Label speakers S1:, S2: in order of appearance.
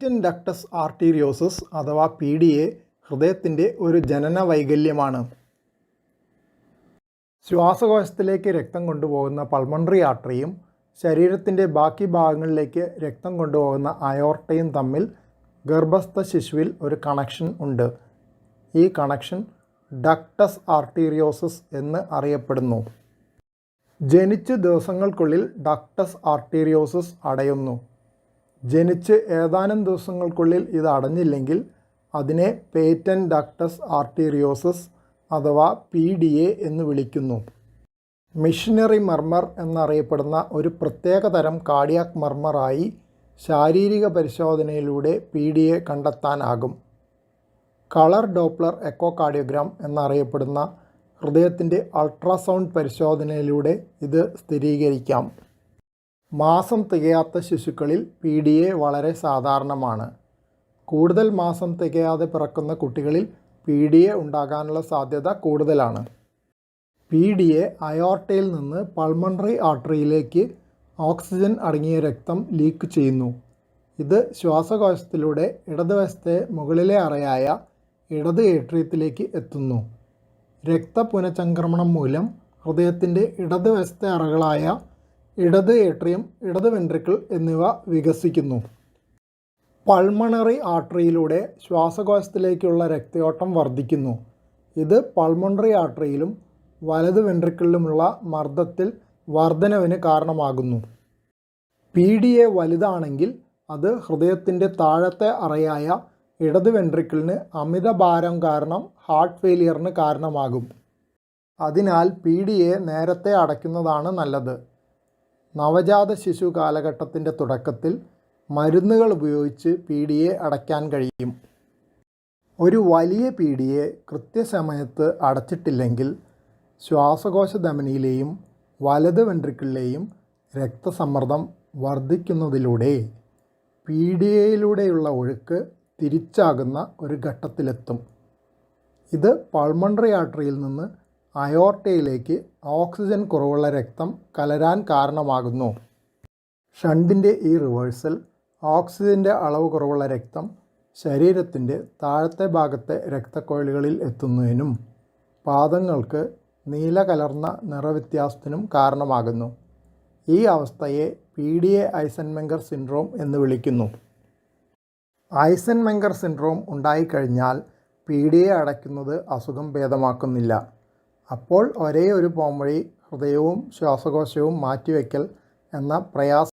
S1: Patent ductus ആർട്ടീരിയോസിസ് അഥവാ P D A ഹൃദയത്തിന്റെ ഒരു ജനന വൈകല്യമാണ് ശ്വാസകോശത്തിലേക്ക് രക്തം കൊണ്ടുപോകുന്ന പൾമണറി ആർട്ടറിയും ശരീരത്തിന്റെ ബാക്കി ഭാഗങ്ങളിലേക്ക് രക്തം കൊണ്ടുപോകുന്ന അയോർട്ടയും തമ്മിൽ ഗർഭസ്ഥ ശിശുവിൽ ഒരു കണക്ഷൻ ഉണ്ട്. ഈ കണക്ഷൻ ഡക്ടസ് ആർട്ടീരിയോസസ് എന്ന് അറിയപ്പെടുന്നു. ജനിച്ച് ദിവസങ്ങൾക്കുള്ളിൽ ഡക്ടസ് ആർട്ടീരിയോസസ് അടയുന്നു. ജനിച്ച് ഏതാനും ദിവസങ്ങൾക്കുള്ളിൽ ഇത് അടഞ്ഞില്ലെങ്കിൽ അതിനെ പേറ്റൻ ഡക്ടസ് ആർട്ടീരിയോസസ് അഥവാ പി ഡി എ എന്ന് വിളിക്കുന്നു. മിഷനറി മർമർ എന്നറിയപ്പെടുന്ന ഒരു പ്രത്യേക തരം കാർഡിയാക് മർമറായി ശാരീരിക പരിശോധനയിലൂടെ പി ഡി എ കണ്ടെത്താനാകും. കളർ ഡോപ്ലർ എക്കോ കാർഡിയോഗ്രാം എന്നറിയപ്പെടുന്ന ഹൃദയത്തിന്റെ അൾട്രാസൗണ്ട് പരിശോധനയിലൂടെ ഇത് സ്ഥിരീകരിക്കാം. മാസം തികയാത്ത ശിശുക്കളിൽ പി ഡി എ വളരെ സാധാരണമാണ്. കൂടുതൽ മാസം തികയാതെ പിറക്കുന്ന കുട്ടികളിൽ പി ഡി എ ഉണ്ടാകാനുള്ള സാധ്യത കൂടുതലാണ്. പി ഡി എ അയോർട്ടയിൽ നിന്ന് പൾമണറി ആർട്ടറിയിലേക്ക് ഓക്സിജൻ അടങ്ങിയ രക്തം ലീക്ക് ചെയ്യുന്നു. ഇത് ശ്വാസകോശത്തിലൂടെ ഇടതുവശത്തെ മുകളിലെ അറയായ ഇടത് ഏട്രിയത്തിലേക്ക് എത്തുന്നു. രക്തപുനചംക്രമണം മൂലം ഹൃദയത്തിന്റെ ഇടതുവശത്തെ അറകളായ ഇടത് ഏട്രിയം ഇടത് വെൻട്രിക്കിൾ എന്നിവ വികസിക്കുന്നു. പൾമണറി ആർട്ടറിയിലൂടെ ശ്വാസകോശത്തിലേക്കുള്ള രക്തയോട്ടം വർദ്ധിക്കുന്നു. ഇത് പൾമണറി ആർട്ടറിയിലും വലത് വെൻട്രിക്കിളിലുമുള്ള മർദ്ദത്തിൽ വർധനവിന് കാരണമാകുന്നു. പി ഡി എ വലുതാണെങ്കിൽ അത് ഹൃദയത്തിന്റെ താഴത്തെ അറയായ ഇടത് വെൻട്രിക്കിളിന് അമിത ഭാരം കാരണം ഹാർട്ട് ഫെയിലിയറിന് കാരണമാകും. അതിനാൽ പി ഡി എ നേരത്തെ അടയ്ക്കുന്നതാണ് നല്ലത്. നവജാത ശിശു കാലഘട്ടത്തിന്റെ തുടക്കത്തിൽ മരുന്നുകൾ ഉപയോഗിച്ച് പി ഡി അടയ്ക്കാൻ കഴിയും. ഒരു വലിയ പി ഡി കൃത്യസമയത്ത് അടച്ചിട്ടില്ലെങ്കിൽ ശ്വാസകോശ ധമനിയിലെയും വലത് വെൻട്രിക്കിളിലെയും രക്തസമ്മർദ്ദം വർദ്ധിക്കുന്നതിലൂടെ പി ഡി ഒഴുക്ക് തിരിച്ചാകുന്ന ഒരു ഘട്ടത്തിലെത്തും. ഇത് പൾമണറി ആർട്ടറിയിൽ നിന്ന് അയോർട്ടയിലേക്ക് ഓക്സിജൻ കുറവുള്ള രക്തം കലരാൻ കാരണമാകുന്നു. ഷണ്ടിന്റെ ഈ റിവേഴ്സൽ ഓക്സിജന്റെ അളവ് കുറവുള്ള രക്തം ശരീരത്തിന്റെ താഴത്തെ ഭാഗത്തെ രക്തക്കൊഴലുകളിൽ എത്തുന്നതിനും പാദങ്ങൾക്ക് നീല കലർന്ന നിറവ്യത്യാസത്തിനും കാരണമാകുന്നു. ഈ അവസ്ഥയെ P D A Eisenmenger syndrome എന്ന് വിളിക്കുന്നു. ഐസൻമെങ്കർ സിൻഡ്രോം ഉണ്ടായിക്കഴിഞ്ഞാൽ പി ഡി എ അടയ്ക്കുന്നത് അസുഖം ഭേദമാക്കുന്നില്ല. അപ്പോൾ ഒരേ ഒരു പോംവഴി ഹൃദയവും ശ്വാസകോശവും മാറ്റിവെക്കൽ എന്ന പ്രയാസ